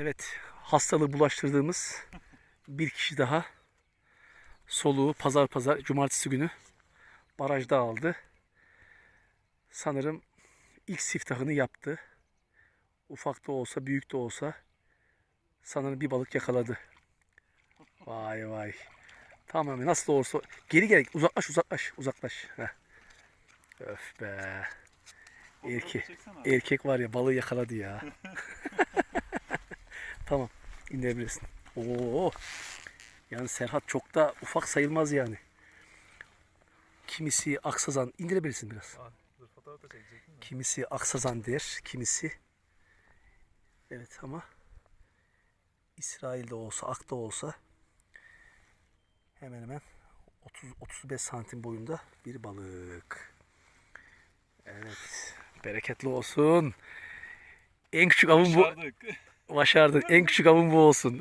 Evet, hastalığı bulaştırdığımız bir kişi daha soluğu pazar pazar cumartesi günü barajda aldı. Sanırım ilk siftahını yaptı. Ufak da olsa, büyük de olsa sanırım bir balık yakaladı. Vay vay. Tamam nasıl olursa geri gel uzaklaş uzaklaş uzaklaş. Heh. Öf be. Erkek. Erkek var ya balığı yakaladı ya. tamam indirebilirsin. Oo. Yani Serhat çok da ufak sayılmaz yani. Kimisi aksazan indirebilirsin biraz. Aa, dur fotoğraf da çekecektim de. Kimisi aksazan der, kimisi evet ama İsrail'de olsa, Ak'ta olsa hemen hemen 30 35 santim boyunda bir balık. Evet. Bereketli olsun. En küçük avın bu. Başardık. En küçük avın bu olsun.